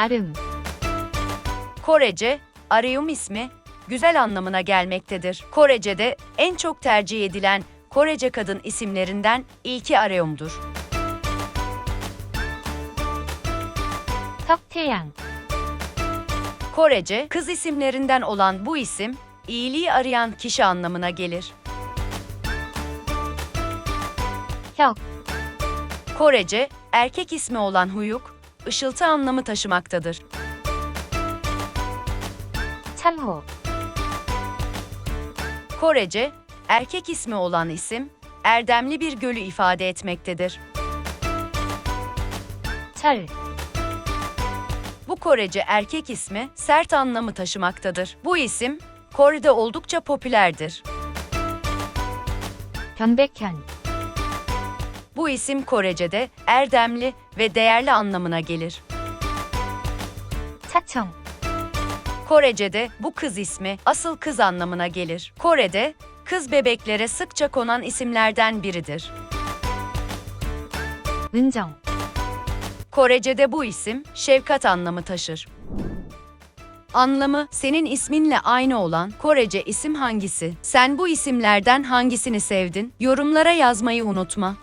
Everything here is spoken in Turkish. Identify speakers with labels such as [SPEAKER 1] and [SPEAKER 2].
[SPEAKER 1] Arım.
[SPEAKER 2] Korece, Aryum ismi, güzel anlamına gelmektedir. Korece'de en çok tercih edilen Korece kadın isimlerinden ilki
[SPEAKER 1] Aryum'dur. Tokteyan
[SPEAKER 2] Korece, kız isimlerinden olan bu isim, iyiliği arayan kişi anlamına gelir.
[SPEAKER 1] Hyuk
[SPEAKER 2] Korece, erkek ismi olan Huyuk, ışıltı anlamı taşımaktadır.
[SPEAKER 1] Tanho
[SPEAKER 2] Korece, erkek ismi olan isim, erdemli bir gölü ifade etmektedir.
[SPEAKER 1] Ter
[SPEAKER 2] Bu Korece erkek ismi sert anlamı taşımaktadır. Bu isim Kore'de oldukça popülerdir.
[SPEAKER 1] Pembekken
[SPEAKER 2] bu isim Korece'de erdemli ve değerli anlamına gelir.
[SPEAKER 1] Saçong
[SPEAKER 2] Korece'de bu kız ismi asıl kız anlamına gelir. Kore'de kız bebeklere sıkça konan isimlerden biridir.
[SPEAKER 1] Mıncang
[SPEAKER 2] Korece'de bu isim şefkat anlamı taşır. Anlamı senin isminle aynı olan Korece isim hangisi? Sen bu isimlerden hangisini sevdin? Yorumlara yazmayı unutma.